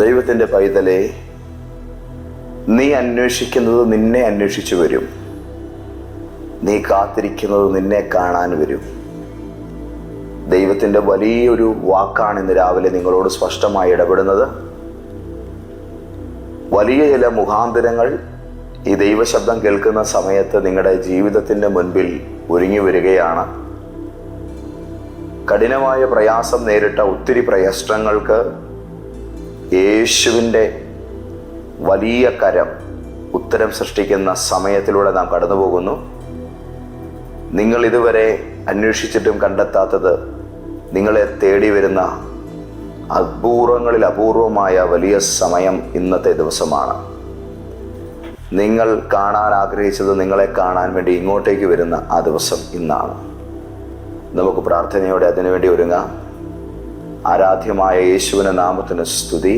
ദൈവത്തിന്റെ പൈതലെ നീ അന്വേഷിക്കുന്നത് നിന്നെ അന്വേഷിച്ചു വരും. നീ കാത്തിരിക്കുന്നത് നിന്നെ കാണാൻ വരും. ദൈവത്തിന്റെ വലിയൊരു വാക്കാണ് ഇന്ന് രാവിലെ നിങ്ങളോട് സ്പഷ്ടമായി ഇടപെടുന്നത്. വലിയ ചില മുഖാന്തരങ്ങൾ ഈ ദൈവശബ്ദം കേൾക്കുന്ന സമയത്ത് നിങ്ങളുടെ ജീവിതത്തിന്റെ മുൻപിൽ ഒരുങ്ങി വരികയാണ്. കഠിനമായ പ്രയാസം നേരിട്ട ഒത്തിരി പ്രയസ്ത്രങ്ങൾക്ക് യേശുവിന്റെ വലിയ കരം ഉത്തരം സൃഷ്ടിക്കുന്ന സമയത്തിലൂടെ നാം കടന്നു പോകുന്നു നിങ്ങൾ ഇതുവരെ അന്വേഷിച്ചിട്ടും കണ്ടെത്താത്തത് നിങ്ങളെ തേടി വരുന്ന അപൂർവങ്ങളിൽ അപൂർവമായ വലിയ സമയം ഇന്നത്തെ ദിവസമാണ്. നിങ്ങൾ കാണാൻ ആഗ്രഹിച്ചത് നിങ്ങളെ കാണാൻ വേണ്ടി ഇങ്ങോട്ടേക്ക് വരുന്ന ആ ദിവസം ഇന്നാണ്. നമുക്ക് പ്രാർത്ഥനയോടെ അതിനുവേണ്ടി ഒരുങ്ങാം. ആരാധ്യമായ യേശുവിന്റെ നാമത്തിന് സ്തുതി.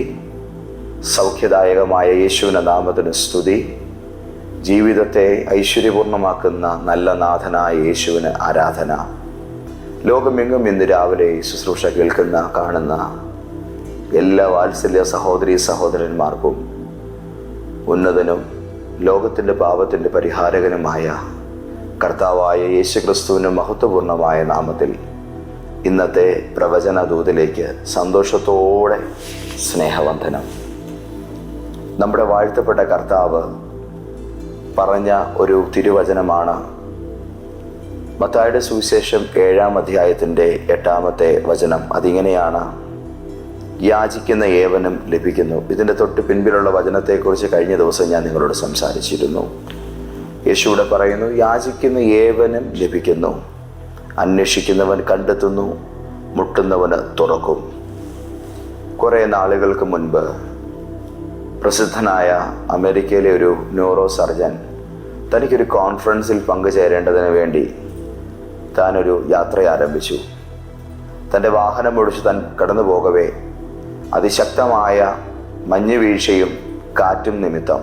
സൗഖ്യദായകമായ യേശുവിന്റെ നാമത്തിന് സ്തുതി. ജീവിതത്തെ ഐശ്വര്യപൂർണമാക്കുന്ന നല്ല നാഥനായ യേശുവിന് ആരാധന. ലോകമെങ്ങും ഇന്ന് രാവിലെ ശുശ്രൂഷ കേൾക്കുന്ന കാണുന്ന എല്ലാ വാത്സല്യ സഹോദരി സഹോദരന്മാർക്കും ഉന്നതനും ലോകത്തിന്റെ പാപത്തിന്റെ പരിഹാരകനുമായ കർത്താവായ യേശുക്രിസ്തുവിന്റെ മഹത്വപൂർണമായ നാമത്തിൽ ഇന്നത്തെ പ്രവചന ദൂതിലേക്ക് സന്തോഷത്തോടെ സ്നേഹവന്ദനം. നമ്മുടെ വാഴ്ത്തപ്പെട്ട കർത്താവ് പറഞ്ഞ ഒരു തിരുവചനമാണ് മത്തായുടെ സുവിശേഷം ഏഴാം അധ്യായത്തിന്റെ എട്ടാമത്തെ വചനം. അതിങ്ങനെയാണ് യാചിക്കുന്ന ഏവനും ലഭിക്കുന്നു. ഇതിന്റെ തൊട്ട് പിൻപിലുള്ള വചനത്തെക്കുറിച്ച് കഴിഞ്ഞ ദിവസം ഞാൻ നിങ്ങളോട് സംസാരിച്ചിരുന്നു. യേശുവിടെ പറയുന്നു യാചിക്കുന്ന ഏവനും ലഭിക്കുന്നു. അന്വേഷിക്കുന്നവൻ കണ്ടെത്തുന്നു മുട്ടുന്നവന് തുറക്കും. കുറേ നാളുകൾക്ക് മുൻപ് പ്രസിദ്ധനായ അമേരിക്കയിലെ ഒരു ന്യൂറോ സർജൻ തനിക്കൊരു കോൺഫറൻസിൽ പങ്കുചേരേണ്ടതിന് വേണ്ടി താനൊരു യാത്ര ആരംഭിച്ചു. തന്റെ വാഹനം ഒഴിച്ച് താൻ കടന്നു പോകവേ അതിശക്തമായ മഞ്ഞ് വീഴ്ചയും കാറ്റും നിമിത്തം.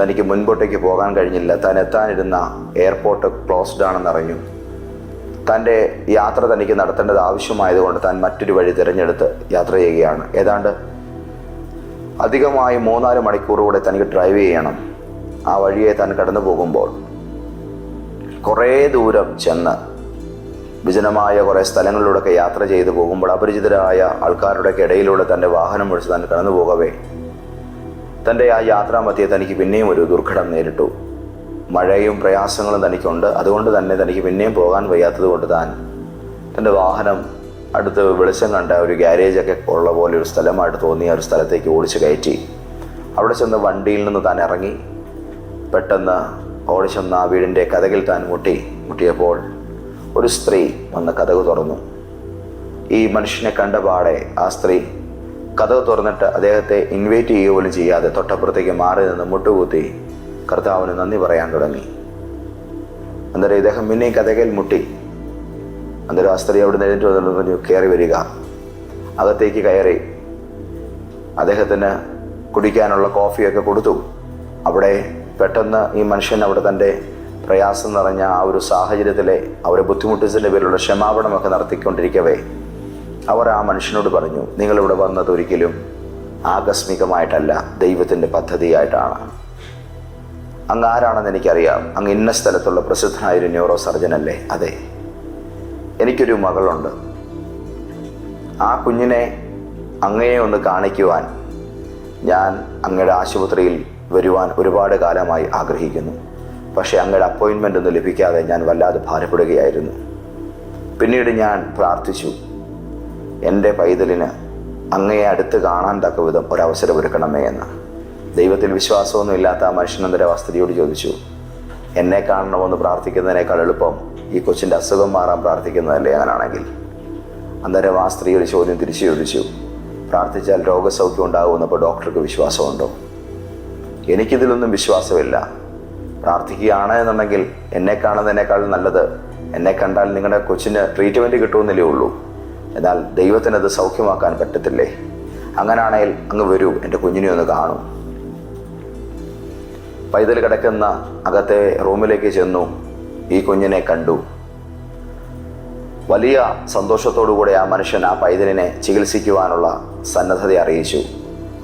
തനിക്ക് മുൻപോട്ടേക്ക് പോകാൻ കഴിഞ്ഞില്ല. താൻ എത്താനിരുന്ന എയർപോർട്ട് ക്ലോസ്ഡ് ആണെന്നറിഞ്ഞു. തന്റെ യാത്ര തനിക്ക് നടത്തേണ്ടത് ആവശ്യമായതുകൊണ്ട് താൻ മറ്റൊരു വഴി തിരഞ്ഞെടുത്ത് യാത്ര ചെയ്യുകയാണ്. ഏതാണ്ട് അധികമായി മൂന്നാൽ മണിക്കൂറുകൂടെ തനിക്ക് ഡ്രൈവ് ചെയ്യണം. ആ വഴിയെ താൻ കടന്നു പോകുമ്പോൾ കുറേ ദൂരം ചെന്ന് വിജനമായ കുറേ സ്ഥലങ്ങളിലൂടെയൊക്കെ യാത്ര ചെയ്തു പോകുമ്പോൾ അപരിചിതരായ ആൾക്കാരുടെ ഇടയിലൂടെ തന്റെ വാഹനം ഒഴിച്ച് താൻ കടന്നു പോകവേ തന്റെ ആ യാത്രാമധ്യേ തനിക്ക് പിന്നെയും ഒരു ദുർഘടം നേരിട്ടു. മഴയും പ്രയാസങ്ങളും തനിക്കുണ്ട്. അതുകൊണ്ട് തന്നെ തനിക്ക് പിന്നെയും പോകാൻ വയ്യാത്തത് കൊണ്ട് താൻ തന്റെ വാഹനം അടുത്ത് വെളിച്ചം കണ്ട ഒരു ഗ്യാരേജൊക്കെ ഉള്ള പോലെ ഒരു സ്ഥലമായിട്ട് തോന്നിയ ഒരു സ്ഥലത്തേക്ക് ഓടിച്ച് കയറ്റി. അവിടെ ചെന്ന് വണ്ടിയിൽ നിന്ന് താൻ ഇറങ്ങി. പെട്ടെന്ന് ഓടിച്ചെന്ന് ആ വീടിന്റെ കഥകിൽ താൻ മുട്ടി. മുട്ടിയപ്പോൾ ഒരു സ്ത്രീ വന്ന് കഥക് തുറന്നു. ഈ മനുഷ്യനെ കണ്ട പാടെ ആ സ്ത്രീ കഥക് തുറന്നിട്ട് അദ്ദേഹത്തെ ഇൻവൈറ്റ് ചെയ്യുക പോലും ചെയ്യാതെ തൊട്ടപ്പുറത്തേക്ക് മാറി നിന്ന് മുട്ടുകൂത്തി കർത്താവിന് നന്ദി പറയാൻ തുടങ്ങി. അന്നേരം ഇദ്ദേഹം പിന്നെ കഥകയിൽ മുട്ടി. അന്നേരം ആ സ്ത്രീ അവിടെ നേരിട്ട് വന്നിട്ട് പറഞ്ഞു കയറി വരിക. അകത്തേക്ക് കയറി. അദ്ദേഹത്തിന് കുടിക്കാനുള്ള കോഫിയൊക്കെ കൊടുത്തു. അവിടെ പെട്ടെന്ന് ഈ മനുഷ്യൻ അവിടെ തന്റെ പ്രയാസം നിറഞ്ഞ ആ ഒരു സാഹചര്യത്തിലെ അവരെ ബുദ്ധിമുട്ടിച്ചതിന്റെ പേരിലുള്ള ക്ഷമാപണമൊക്കെ നടത്തിക്കൊണ്ടിരിക്കവേ. അവർ ആ മനുഷ്യനോട് പറഞ്ഞു നിങ്ങളിവിടെ വന്നത് ഒരിക്കലും ആകസ്മികമായിട്ടല്ല. ദൈവത്തിന്റെ പദ്ധതിയായിട്ടാണ്. അങ്ങ് ആരാണെന്ന് എനിക്കറിയാം. അങ്ങ് ഇന്ന സ്ഥലത്തുള്ള പ്രസിദ്ധനായൊരു ന്യൂറോ സർജൻ അല്ലേ? അതെ. എനിക്കൊരു മകളുണ്ട്. ആ കുഞ്ഞിനെ അങ്ങയെ ഒന്ന് കാണിക്കുവാൻ ഞാൻ അങ്ങയുടെ ആശുപത്രിയിൽ വരുവാൻ ഒരുപാട് കാലമായി ആഗ്രഹിക്കുന്നു. പക്ഷേ അങ്ങയുടെ അപ്പോയിൻമെന്റ് ഒന്നും ലഭിക്കാതെ ഞാൻ വല്ലാതെ ഭാരപ്പെടുകയായിരുന്നു. പിന്നീട് ഞാൻ പ്രാർത്ഥിച്ചു. എന്റെ പൈതലിന് അങ്ങയെ അടുത്ത് കാണാൻ തക്ക വിധം ഒരവസരം ഒരുക്കണമേ എന്ന്. ദൈവത്തിൽ വിശ്വാസമൊന്നും ഇല്ലാത്ത ആ മനുഷ്യനന്തര വസ്തുതയോട് ചോദിച്ചു. എന്നെ കാണണമെന്ന് പ്രാർത്ഥിക്കുന്നതിനേക്കാൾ എളുപ്പം ഈ കൊച്ചിന്റെ അസുഖം മാറാൻ പ്രാർത്ഥിക്കുന്നതല്ലേ അങ്ങനാണെങ്കിൽ അന്നേരം ആ സ്ത്രീ ഒരു ചോദ്യം തിരിച്ചു ചോദിച്ചു. പ്രാർത്ഥിച്ചാൽ രോഗസൗഖ്യം ഉണ്ടാകുമെന്നപ്പോൾ ഡോക്ടർക്ക് വിശ്വാസമുണ്ടോ? എനിക്കിതിലൊന്നും വിശ്വാസമില്ല. പ്രാർത്ഥിക്കുകയാണ് എന്നുണ്ടെങ്കിൽ എന്നെ കാണുന്നതിനേക്കാൾ നല്ലത് എന്നെ കണ്ടാൽ നിങ്ങളുടെ കൊച്ചിന് ട്രീറ്റ്മെന്റ് കിട്ടുമെന്നല്ലേ ഉള്ളൂ. എന്നാൽ ദൈവത്തിനത് സൗഖ്യമാക്കാൻ പറ്റത്തില്ലേ? അങ്ങനാണെങ്കിൽ അങ്ങ് വരൂ എന്റെ കുഞ്ഞിനെ ഒന്ന് കാണൂ. പൈതൽ കിടക്കുന്ന അകത്തെ റൂമിലേക്ക് ചെന്നു ഈ കുഞ്ഞിനെ കണ്ടു. വലിയ സന്തോഷത്തോടുകൂടെ ആ മനുഷ്യൻ ആ പൈതലിനെ ചികിത്സിക്കുവാനുള്ള സന്നദ്ധത അറിയിച്ചു.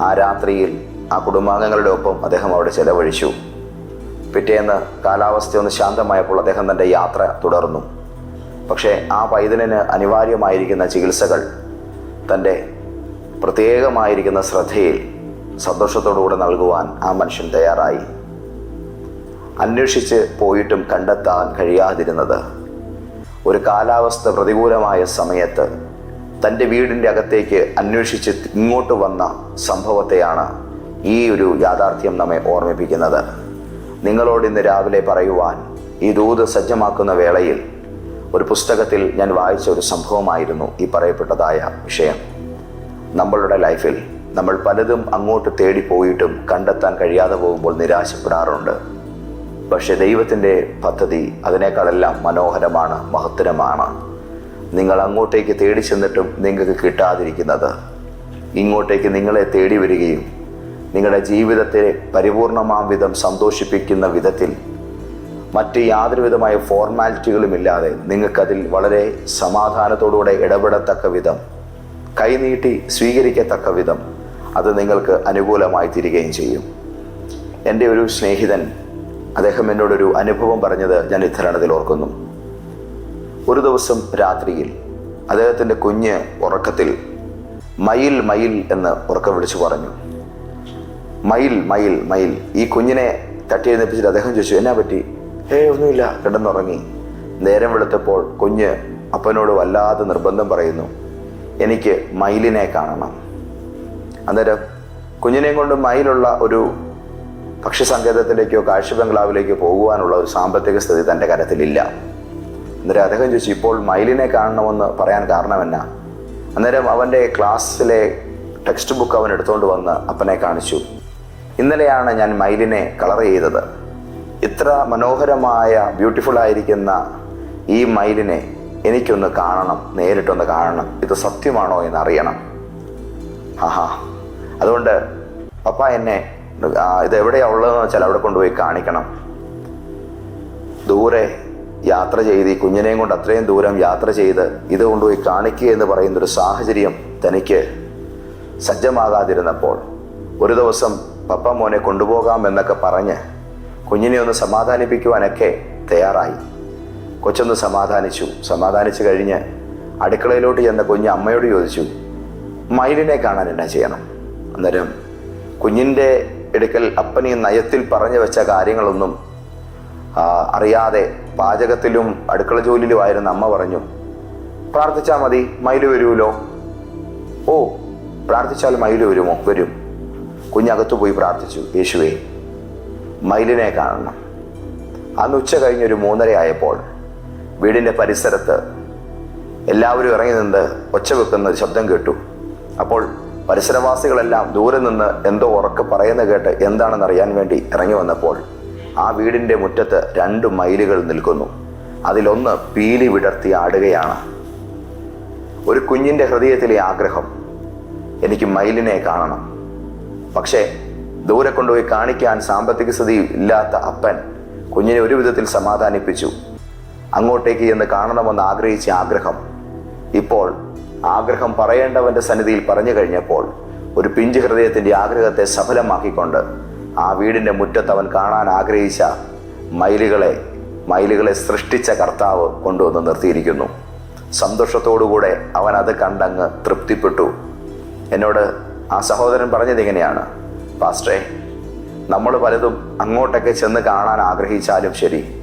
ആ രാത്രിയിൽ ആ കുടുംബാംഗങ്ങളുടെ ഒപ്പം അദ്ദേഹം അവിടെ ചെലവഴിച്ചു. പിറ്റേന്ന് കാലാവസ്ഥ ഒന്ന് ശാന്തമായപ്പോൾ അദ്ദേഹം തന്റെ യാത്ര തുടർന്നു. പക്ഷേ ആ പൈതലിന് അനിവാര്യമായിരിക്കുന്ന ചികിത്സകൾ തന്റെ പ്രത്യേകമായിരിക്കുന്ന ശ്രദ്ധയിൽ സന്തോഷത്തോടുകൂടെ നൽകുവാൻ ആ മനുഷ്യൻ തയ്യാറായി. അന്വേഷിച്ച് പോയിട്ടും കണ്ടെത്താൻ കഴിയാതിരുന്നത്. ഒരു കാലാവസ്ഥ പ്രതികൂലമായ സമയത്ത് തന്റെ വീടിന്റെ അകത്തേക്ക് അന്വേഷിച്ച് ഇങ്ങോട്ട് വന്ന സംഭവത്തെയാണ് ഈ ഒരു യാഥാർത്ഥ്യം നമ്മെ ഓർമ്മിപ്പിക്കുന്നത്. നിങ്ങളോട് ഇന്ന് രാവിലെ പറയുവാൻ ഈ ദൂത് സജ്ജമാക്കുന്ന വേളയിൽ ഒരു പുസ്തകത്തിൽ ഞാൻ വായിച്ച ഒരു സംഭവമായിരുന്നു ഈ പറയപ്പെട്ടതായ വിഷയം. നമ്മളുടെ ലൈഫിൽ നമ്മൾ പലതും അങ്ങോട്ട് തേടി പോയിട്ടും കണ്ടെത്താൻ കഴിയാതെ പോകുമ്പോൾ നിരാശപ്പെടാറുണ്ട്. പക്ഷെ ദൈവത്തിന്റെ പദ്ധതി അതിനേക്കാളെല്ലാം മനോഹരമാണ് മഹത്തരമാണ്. നിങ്ങൾ അങ്ങോട്ടേക്ക് തേടി ചെന്നിട്ടും നിങ്ങൾക്ക് കിട്ടാതിരിക്കുന്നത്. ഇങ്ങോട്ടേക്ക് നിങ്ങളെ തേടി വരികയും നിങ്ങളുടെ ജീവിതത്തെ പരിപൂർണമാം വിധം സന്തോഷിപ്പിക്കുന്ന വിധത്തിൽ മറ്റ് യാതൊരു വിധമായ ഫോർമാലിറ്റികളുമില്ലാതെ നിങ്ങൾക്കതിൽ വളരെ സമാധാനത്തോടുകൂടെ ഇടപെടത്തക്ക വിധം കൈനീട്ടി സ്വീകരിക്കത്തക്ക വിധം അത് നിങ്ങൾക്ക് അനുകൂലമായി തീരുകയും ചെയ്യും. എന്റെ ഒരു സ്നേഹിതൻ അദ്ദേഹം എന്നോടൊരു അനുഭവം പറഞ്ഞത് ഞാൻ ഇത്തരണത്തിൽ ഓർക്കുന്നു. ഒരു ദിവസം രാത്രിയിൽ അദ്ദേഹത്തിന്റെ കുഞ്ഞ് ഉറക്കത്തിൽ മയിൽ മയിൽ എന്ന് ഉറക്കം വിളിച്ചു പറഞ്ഞു. മയിൽ മയിൽ മയിൽ ഈ കുഞ്ഞിനെ തട്ടി എഴുന്നേപ്പിച്ചിട്ട് അദ്ദേഹം ചോദിച്ചു എന്നാ പറ്റി? ഹേ ഒന്നുമില്ല കിടന്നുറങ്ങി. നേരം വെളുത്തപ്പോൾ കുഞ്ഞ് അപ്പനോട് വല്ലാതെ നിർബന്ധം പറയുന്നു എനിക്ക് മയിലിനെ കാണണം. അന്നേരം കുഞ്ഞിനെയും കൊണ്ട് മയിലുള്ള ഒരു പക്ഷി സങ്കേതത്തിലേക്കോ കാഴ്ച ബംഗ്ലാവിലേക്കോ പോകുവാനുള്ള ഒരു സാമ്പത്തിക സ്ഥിതി തന്റെ കരത്തിലില്ല. അന്നേരം അദ്ദേഹം ചോദിച്ചു ഇപ്പോൾ മയിലിനെ കാണണമെന്ന് പറയാൻ കാരണം എന്നാ? അന്നേരം അവന്റെ ക്ലാസ്സിലെ ടെക്സ്റ്റ് ബുക്ക് അവൻ എടുത്തുകൊണ്ട് വന്ന് അപ്പനെ കാണിച്ചു. ഇന്നലെയാണ് ഞാൻ മയിലിനെ കളർ ചെയ്തത്. ഇത്ര മനോഹരമായ ബ്യൂട്ടിഫുൾ ആയിരിക്കുന്ന ഈ മയിലിനെ എനിക്കൊന്ന് കാണണം നേരിട്ടൊന്ന് കാണണം. ഇത് സത്യമാണോ എന്ന് അറിയണം. ആഹാ. അതുകൊണ്ട് പപ്പ എന്നെ ഇത് എവിടെയാ ഉള്ളതെന്ന് വെച്ചാൽ അവിടെ കൊണ്ടുപോയി കാണിക്കണം. ദൂരെ യാത്ര ചെയ്ത് ഈ കുഞ്ഞിനെയും കൊണ്ട് അത്രയും ദൂരം യാത്ര ചെയ്ത് ഇത് കൊണ്ടുപോയി കാണിക്കുക എന്ന് പറയുന്ന ഒരു സാഹചര്യം തനിക്ക് സജ്ജമാകാതിരുന്നപ്പോൾ ഒരു ദിവസം പപ്പ മോനെ കൊണ്ടുപോകാം എന്നൊക്കെ പറഞ്ഞ് കുഞ്ഞിനെ ഒന്ന് സമാധാനിപ്പിക്കുവാനൊക്കെ തയ്യാറായി. കൊച്ചൊന്ന് സമാധാനിച്ചു. സമാധാനിച്ചു കഴിഞ്ഞ് അടുക്കളയിലോട്ട് ചെന്ന കുഞ്ഞ് അമ്മയോട് ചോദിച്ചു മയിലിനെ കാണാൻ എന്നാ ചെയ്യണം? അന്നേരം കുഞ്ഞിന്റെ എടുക്കൽ അപ്പനീ നയത്തിൽ പറഞ്ഞു വെച്ച കാര്യങ്ങളൊന്നും അറിയാതെ പാചകത്തിലും അടുക്കള ജോലിയിലുമായിരുന്ന അമ്മ പറഞ്ഞു പ്രാർത്ഥിച്ചാൽ മതി മയിൽ വരുമല്ലോ ഓ പ്രാർത്ഥിച്ചാൽ മയിൽ വരുമോ? വരും. കുഞ്ഞകത്തു പോയി പ്രാർത്ഥിച്ചു യേശുവേ മയിലിനെ കാണണം. അന്ന് ഉച്ച കഴിഞ്ഞൊരു മൂന്നര ആയപ്പോൾ വീടിന്റെ പരിസരത്ത് എല്ലാവരും ഇറങ്ങി നിന്ന് ഒച്ച വെക്കുന്ന ശബ്ദം കേട്ടു. അപ്പോൾ പരിസരവാസികളെല്ലാം ദൂരെ നിന്ന് എന്തോ ഉറക്കെ പറയുന്ന കേട്ട് എന്താണെന്ന് അറിയാൻ വേണ്ടി ഇറങ്ങി വന്നപ്പോൾ ആ വീടിന്റെ മുറ്റത്ത് രണ്ട് മയിലുകൾ നിൽക്കുന്നു. അതിലൊന്ന് പീലി വിടർത്തി ആടുകയാണ്. ഒരു കുഞ്ഞിന്റെ ഹൃദയത്തിലെ ആഗ്രഹം എനിക്ക് മയിലിനെ കാണണം. പക്ഷേ ദൂരെ കൊണ്ടുപോയി കാണിക്കാൻ സാമ്പത്തിക സ്ഥിതി ഇല്ലാത്ത അപ്പൻ കുഞ്ഞിനെ ഒരു വിധത്തിൽ സമാധാനിപ്പിച്ചു. അങ്ങോട്ടേക്ക് എന്ന് കാണണമെന്ന് ആഗ്രഹിച്ച ആഗ്രഹം ഇപ്പോൾ ആഗ്രഹം പറയേണ്ടവന്റെ സന്നിധിയിൽ പറഞ്ഞു കഴിഞ്ഞപ്പോൾ ഒരു പിഞ്ച് ഹൃദയത്തിന്റെ ആഗ്രഹത്തെ സഫലമാക്കിക്കൊണ്ട് ആ വീടിന്റെ മുറ്റത്ത് അവൻ കാണാൻ ആഗ്രഹിച്ച മയിലുകളെ മയിലുകളെ സൃഷ്ടിച്ച കർത്താവ് കൊണ്ടുവന്ന് നിർത്തിയിരിക്കുന്നു. സന്തോഷത്തോടുകൂടെ അവൻ അത് കണ്ടങ്ങ് തൃപ്തിപ്പെട്ടു. എന്നോട് ആ സഹോദരൻ പറഞ്ഞത് ഇങ്ങനെയാണ് പാസ്റ്റേ നമ്മൾ പലതും അങ്ങോട്ടൊക്കെ ചെന്ന് കാണാൻ ആഗ്രഹിച്ചാലും ശരി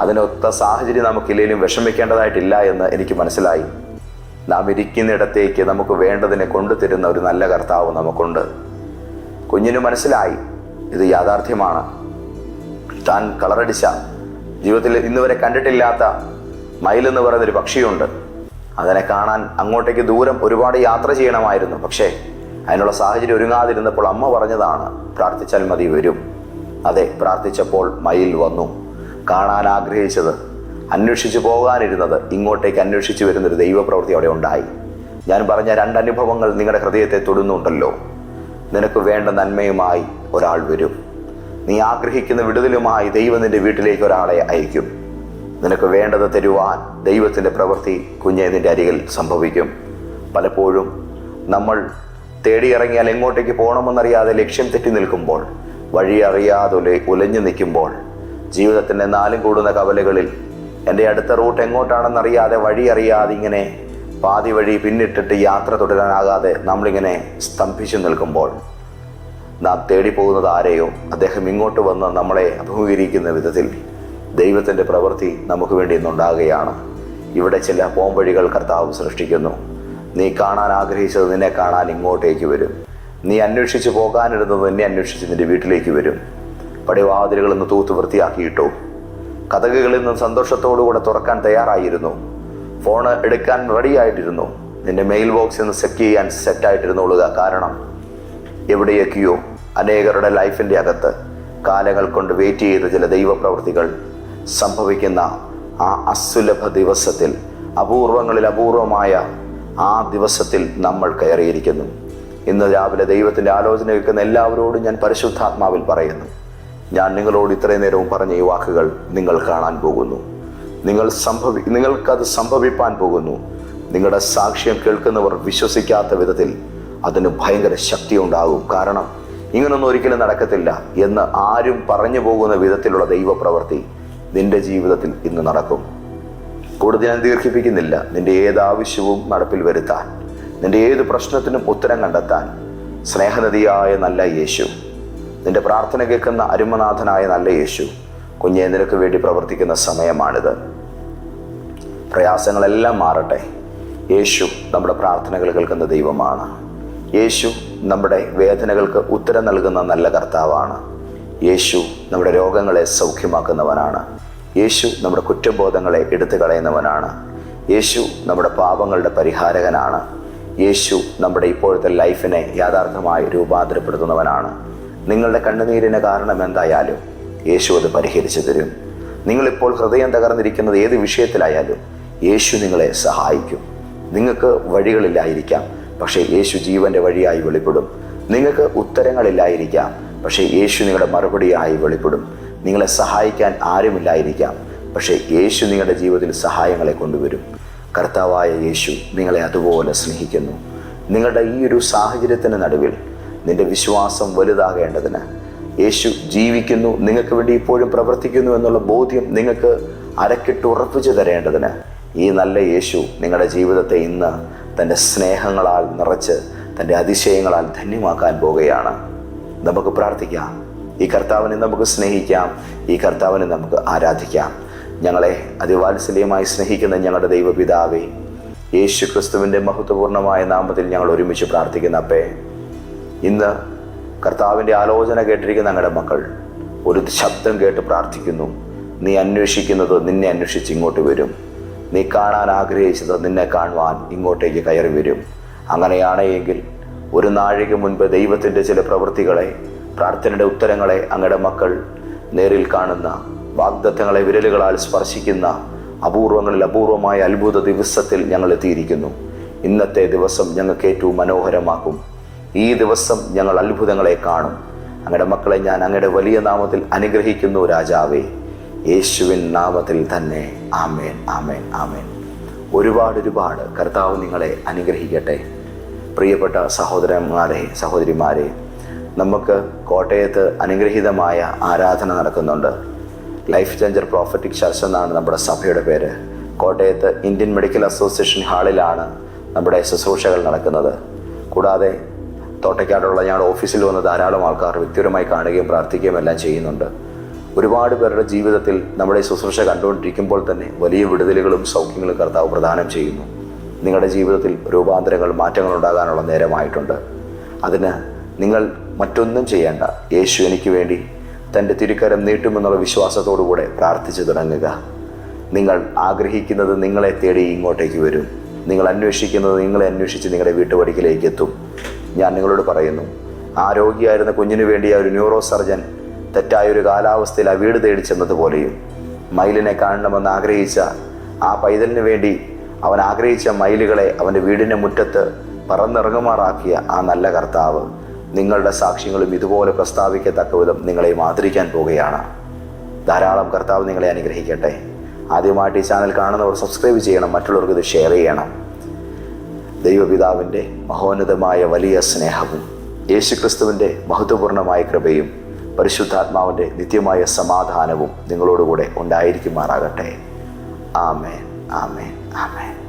അതിനൊത്ത സാഹചര്യം നമുക്കില്ലെങ്കിലും വിഷമിക്കേണ്ടതായിട്ടില്ല എന്ന് എനിക്ക് മനസ്സിലായി. നാം ഇരിക്കുന്നിടത്തേക്ക് നമുക്ക് വേണ്ടതിനെ കൊണ്ടുതരുന്ന ഒരു നല്ല കർത്താവ് നമുക്കുണ്ട്. കുഞ്ഞിന് മനസ്സിലായി ഇത് യാഥാർത്ഥ്യമാണ്. താൻ കളറടിച്ച ജീവിതത്തിൽ ഇന്നുവരെ കണ്ടിട്ടില്ലാത്ത മയിലെന്ന് പറയുന്നൊരു പക്ഷിയുണ്ട്. അതിനെ കാണാൻ അങ്ങോട്ടേക്ക് ദൂരം ഒരുപാട് യാത്ര ചെയ്യണമായിരുന്നു. പക്ഷേ അതിനുള്ള സാഹചര്യം ഒരുങ്ങാതിരുന്നപ്പോൾ അമ്മ പറഞ്ഞതാണ് പ്രാർത്ഥിച്ചാൽ മതി വരും. അതെ പ്രാർത്ഥിച്ചപ്പോൾ മയിൽ വന്നു. കാണാൻ ആഗ്രഹിച്ചത് അന്വേഷിച്ചു പോകാനിരുന്നത് ഇങ്ങോട്ടേക്ക് അന്വേഷിച്ചു വരുന്നൊരു ദൈവപ്രവൃത്തി അവിടെ ഉണ്ടായി. ഞാൻ പറഞ്ഞ രണ്ട് അനുഭവങ്ങൾ നിങ്ങളുടെ ഹൃദയത്തെ തൊടുന്നുണ്ടല്ലോ. നിനക്ക് വേണ്ട നന്മയുമായി ഒരാൾ വരും. നീ ആഗ്രഹിക്കുന്ന വിടുതലുമായി ദൈവം നിന്റെ വീട്ടിലേക്ക് ഒരാളെ അയക്കും. നിനക്ക് വേണ്ടത് തരുവാൻ ദൈവത്തിന്റെ പ്രവൃത്തി കുഞ്ഞെ നിന്റെ അരികിൽ സംഭവിക്കും. പലപ്പോഴും നമ്മൾ തേടിയിറങ്ങിയാൽ എങ്ങോട്ടേക്ക് പോകണമെന്നറിയാതെ ലക്ഷ്യം തെറ്റി നിൽക്കുമ്പോൾ വഴി അറിയാതെ ഉല- ഉലഞ്ഞു നിൽക്കുമ്പോൾ ജീവിതത്തിന്റെ നാലും കൂടുന്ന കവലകളിൽ എന്റെ അടുത്ത റൂട്ട് എങ്ങോട്ടാണെന്നറിയാതെ വഴി അറിയാതെ ഇങ്ങനെ പാതി വഴി പിന്നിട്ടിട്ട് യാത്ര തുടരാനാകാതെ നമ്മളിങ്ങനെ സ്തംഭിച്ചു നിൽക്കുമ്പോൾ നാം തേടിപ്പോകുന്നത് ആരെയോ? അദ്ദേഹം ഇങ്ങോട്ട് വന്ന് നമ്മളെ അഭിമുഖീകരിക്കുന്ന വിധത്തിൽ ദൈവത്തിന്റെ പ്രവൃത്തി നമുക്ക് വേണ്ടി ഇന്നുണ്ടാകുകയാണ്. ഇവിടെ ചില പോംവഴികൾ കർത്താവ് സൃഷ്ടിക്കുന്നു. നീ കാണാൻ ആഗ്രഹിച്ചത് നിന്നെ കാണാൻ ഇങ്ങോട്ടേക്ക് വരും. നീ അന്വേഷിച്ച് പോകാനിരുന്നത് നിന്നെ അന്വേഷിച്ച് നിന്റെ വീട്ടിലേക്ക് വരും. പടിവാതിലുകളൊന്ന് തൂത്ത് വൃത്തിയാക്കിയിട്ടു? കഥകുകളിൽ നിന്ന് സന്തോഷത്തോടുകൂടെ തുറക്കാൻ തയ്യാറായിരുന്നു. ഫോണ് എടുക്കാൻ റെഡിയായിട്ടിരുന്നു. നിന്റെ മെയിൽ ബോക്സിൽ നിന്ന് സെറ്റ് ചെയ്യാൻ സെറ്റായിട്ടിരുന്നുള്ളുക കാരണം എവിടെയൊക്കെയോ അനേകരുടെ ലൈഫിന്റെ അകത്ത് കാലങ്ങൾ കൊണ്ട് വെയിറ്റ് ചെയ്ത ചില ദൈവപ്രവൃത്തികൾ സംഭവിക്കുന്ന ആ അസുലഭ ദിവസത്തിൽ അപൂർവങ്ങളിൽ അപൂർവമായ ആ ദിവസത്തിൽ നമ്മൾ കയറിയിരിക്കുന്നു. ഇന്ന് രാവിലെ ദൈവത്തിന്റെ ആലോചന വയ്ക്കുന്ന എല്ലാവരോടും ഞാൻ പരിശുദ്ധാത്മാവിൽ പറയുന്നു. ഞാൻ നിങ്ങളോട് ഇത്രയും നേരവും പറഞ്ഞ ഈ വാക്കുകൾ നിങ്ങൾ കാണാൻ പോകുന്നു. നിങ്ങൾ സംഭവി നിങ്ങൾക്കത് സംഭവിപ്പാൻ പോകുന്നു. നിങ്ങളുടെ സാക്ഷ്യം കേൾക്കുന്നവർ വിശ്വസിക്കാത്ത വിധത്തിൽ അതിന് ഭയങ്കര ശക്തി ഉണ്ടാകും കാരണം ഇങ്ങനൊന്നും ഒരിക്കലും നടക്കത്തില്ല എന്ന് ആരും പറഞ്ഞു പോകുന്ന വിധത്തിലുള്ള ദൈവപ്രവൃത്തി നിന്റെ ജീവിതത്തിൽ ഇന്ന് നടക്കും. കൂടുതൽ ഞാൻ ദീർഘിപ്പിക്കുന്നില്ല. നിന്റെ ഏത് ആവശ്യവും നടപ്പിൽ വരുത്താൻ. നിന്റെ ഏത് പ്രശ്നത്തിനും ഉത്തരം കണ്ടെത്താൻ. സ്നേഹനദിയായ നല്ല യേശു. നിന്റെ പ്രാർത്ഥന കേൾക്കുന്ന അരുമനാഥനായ നല്ല യേശു കുഞ്ഞെ നിനക്ക് വേണ്ടി പ്രവർത്തിക്കുന്ന സമയമാണിത്. പ്രയാസങ്ങളെല്ലാം മാറട്ടെ. യേശു നമ്മുടെ പ്രാർത്ഥനകൾ കേൾക്കുന്ന ദൈവമാണ്. യേശു നമ്മുടെ വേദനകൾക്ക് ഉത്തരം നൽകുന്ന നല്ല കർത്താവാണ്. യേശു നമ്മുടെ രോഗങ്ങളെ സൗഖ്യമാക്കുന്നവനാണ്. യേശു നമ്മുടെ കുറ്റബോധങ്ങളെ എടുത്തു കളയുന്നവനാണ് യേശു നമ്മുടെ പാപങ്ങളുടെ പരിഹാരകനാണ്. യേശു നമ്മുടെ ഇപ്പോഴത്തെ ലൈഫിനെ യാഥാർത്ഥമായി രൂപാന്തരപ്പെടുത്തുന്നവനാണ്. നിങ്ങളുടെ കണ്ണുനീരിന് കാരണം എന്തായാലും യേശു അത് പരിഹരിച്ചു തരും. നിങ്ങളിപ്പോൾ ഹൃദയം തകർന്നിരിക്കുന്നത് ഏത് വിഷയത്തിലായാലും യേശു നിങ്ങളെ സഹായിക്കും. നിങ്ങൾക്ക് വഴികളില്ലായിരിക്കാം പക്ഷേ യേശു ജീവന്റെ വഴിയായി വെളിപ്പെടും. നിങ്ങൾക്ക് ഉത്തരങ്ങളില്ലായിരിക്കാം പക്ഷേ യേശു നിങ്ങളുടെ മറുപടിയായി വെളിപ്പെടും. നിങ്ങളെ സഹായിക്കാൻ ആരുമില്ലായിരിക്കാം പക്ഷേ യേശു നിങ്ങളുടെ ജീവിതത്തിൽ സഹായങ്ങളെ കൊണ്ടുവരും. കർത്താവായ യേശു നിങ്ങളെ അതുപോലെ സ്നേഹിക്കുന്നു. നിങ്ങളുടെ ഈ ഒരു സാഹചര്യത്തിന് നടുവിൽ നിന്റെ വിശ്വാസം വലുതാകേണ്ടതിന്. യേശു ജീവിക്കുന്നു നിങ്ങൾക്ക് വേണ്ടി ഇപ്പോഴും പ്രവർത്തിക്കുന്നു എന്നുള്ള ബോധ്യം നിങ്ങൾക്ക് അരക്കിട്ട് ഉറപ്പിച്ചു തരേണ്ടതിന്. ഈ നല്ല യേശു നിങ്ങളുടെ ജീവിതത്തെ ഇന്ന് തന്റെ സ്നേഹങ്ങളാൽ നിറച്ച് തന്റെ അതിശയങ്ങളാൽ ധന്യമാക്കാൻ പോവുകയാണ്. നമുക്ക് പ്രാർത്ഥിക്കാം. ഈ കർത്താവിനെ നമുക്ക് സ്നേഹിക്കാം. ഈ കർത്താവിനെ നമുക്ക് ആരാധിക്കാം. ഞങ്ങളെ അതിവാത്സല്യമായി സ്നേഹിക്കുന്ന ഞങ്ങളുടെ ദൈവപിതാവേ യേശു ക്രിസ്തുവിന്റെ മഹത്വപൂർണമായ നാമത്തിൽ ഞങ്ങൾ ഒരുമിച്ച് പ്രാർത്ഥിക്കുന്ന അപ്പേ ഇന്ന് കർത്താവിന്റെ ആലോചന കേട്ടിരിക്കുന്ന ഞങ്ങളുടെ മക്കൾ ഒരു ശബ്ദം കേട്ട് പ്രാർത്ഥിക്കുന്നു. നീ അന്വേഷിക്കുന്നത് നിന്നെ അന്വേഷിച്ച് ഇങ്ങോട്ട് വരും. നീ കാണാൻ ആഗ്രഹിച്ചത് നിന്നെ കാണുവാൻ ഇങ്ങോട്ടേക്ക് കയറി വരും. അങ്ങനെയാണെങ്കിൽ ഒരു നാഴിക മുൻപ് ദൈവത്തിന്റെ ചില പ്രവൃത്തികളെ പ്രാർത്ഥനയുടെ ഉത്തരങ്ങളെ അങ്ങയുടെ മക്കൾ നേരിൽ കാണുന്ന വാഗ്ദത്തങ്ങളെ വിരലുകളാൽ സ്പർശിക്കുന്ന അപൂർവങ്ങളിൽ അപൂർവമായ അത്ഭുത ദിവസത്തിൽ ഞങ്ങൾ എത്തിയിരിക്കുന്നു. ഇന്നത്തെ ദിവസം ഞങ്ങൾക്ക് ഏറ്റവും മനോഹരമാക്കും. ഈ ദിവസം ഞങ്ങൾ അത്ഭുതങ്ങളെ കാണും. അങ്ങയുടെ മക്കളെ ഞാൻ അങ്ങയുടെ വലിയ നാമത്തിൽ അനുഗ്രഹിക്കുന്നു രാജാവേ. യേശുവിൻ നാമത്തിൽ തന്നെ. ആമേൻ ആമേൻ ആമേൻ. ഒരുപാട് ഒരുപാട് കർത്താവ് നിങ്ങളെ അനുഗ്രഹിക്കട്ടെ. പ്രിയപ്പെട്ട സഹോദരന്മാരെ സഹോദരിമാരെ നമുക്ക് കോട്ടയത്ത് അനുഗ്രഹീതമായ ആരാധന നടക്കുന്നുണ്ട്. ലൈഫ് ചേഞ്ചർ പ്രോഫറ്റിക് ചർച്ച് എന്നാണ് നമ്മുടെ സഭയുടെ പേര്. കോട്ടയത്ത് ഇന്ത്യൻ മെഡിക്കൽ അസോസിയേഷൻ ഹാളിലാണ് നമ്മുടെ ശുശ്രൂഷകൾ നടക്കുന്നത്. കൂടാതെ തോട്ടയ്ക്കാടുള്ള ഞങ്ങളുടെ ഓഫീസിൽ വന്ന് ധാരാളം ആൾക്കാർ വ്യക്തിപരമായി കാണുകയും പ്രാർത്ഥിക്കുകയും എല്ലാം ചെയ്യുന്നുണ്ട്. ഒരുപാട് പേരുടെ ജീവിതത്തിൽ നമ്മുടെ ശുശ്രൂഷ കണ്ടുകൊണ്ടിരിക്കുമ്പോൾ തന്നെ വലിയ വിടുതലുകളും സൗഖ്യങ്ങളും കർത്താവ് പ്രദാനം ചെയ്യുന്നു. നിങ്ങളുടെ ജീവിതത്തിൽ രൂപാന്തരങ്ങൾ മാറ്റങ്ങൾ ഉണ്ടാകാനുള്ള നേരമായിട്ടുണ്ട്. അതിന് നിങ്ങൾ മറ്റൊന്നും ചെയ്യേണ്ട. യേശു എനിക്ക് വേണ്ടി തന്റെ തിരുക്കരം നീട്ടുമെന്നുള്ള വിശ്വാസത്തോടുകൂടെ പ്രാർത്ഥിച്ചു തുടങ്ങുക. നിങ്ങൾ ആഗ്രഹിക്കുന്നത് നിങ്ങളെ തേടി ഇങ്ങോട്ടേക്ക് വരും. നിങ്ങൾ അന്വേഷിക്കുന്നത് നിങ്ങളെ അന്വേഷിച്ച് നിങ്ങളുടെ വീട്ടുപടിക്കിലേക്ക് എത്തും. ഞാൻ നിങ്ങളോട് പറയുന്നു. ആരോഗ്യമായിരുന്ന കുഞ്ഞിനു വേണ്ടി ആ ഒരു ന്യൂറോ സർജൻ തെറ്റായ ഒരു കാലാവസ്ഥയിൽ ആ വീട് തേടി ചെന്നതുപോലെയും മയിലിനെ കാണണമെന്ന് ആഗ്രഹിച്ച ആ പൈതലിന് വേണ്ടി അവൻ ആഗ്രഹിച്ച മയിലുകളെ അവന്റെ വീടിന്റെ മുറ്റത്ത് പറന്നിറങ്ങുമാറാക്കിയ ആ നല്ല കർത്താവ് നിങ്ങളുടെ സാക്ഷ്യങ്ങളും ഇതുപോലെ പ്രസ്താവിക്കത്തക്ക വിധം നിങ്ങളെ ആദരിക്കാൻ പോവുകയാണ്. ധാരാളം കർത്താവ് നിങ്ങളെ അനുഗ്രഹിക്കട്ടെ. ആദ്യമായിട്ട് ഈ ചാനൽ കാണുന്നവർ സബ്സ്ക്രൈബ് ചെയ്യണം. മറ്റുള്ളവർക്ക് ഇത് ഷെയർ ചെയ്യണം. ദൈവപിതാവിന്റെ മഹോന്നതമായ വലിയ സ്നേഹവും യേശുക്രിസ്തുവിന്റെ മഹത്വപൂർണമായ കൃപയും പരിശുദ്ധാത്മാവിന്റെ നിത്യമായ സമാധാനവും നിങ്ങളോടുകൂടെ ഉണ്ടായിരിക്കുമാറാകട്ടെ. ആമേൻ ആമേൻ ആമേൻ.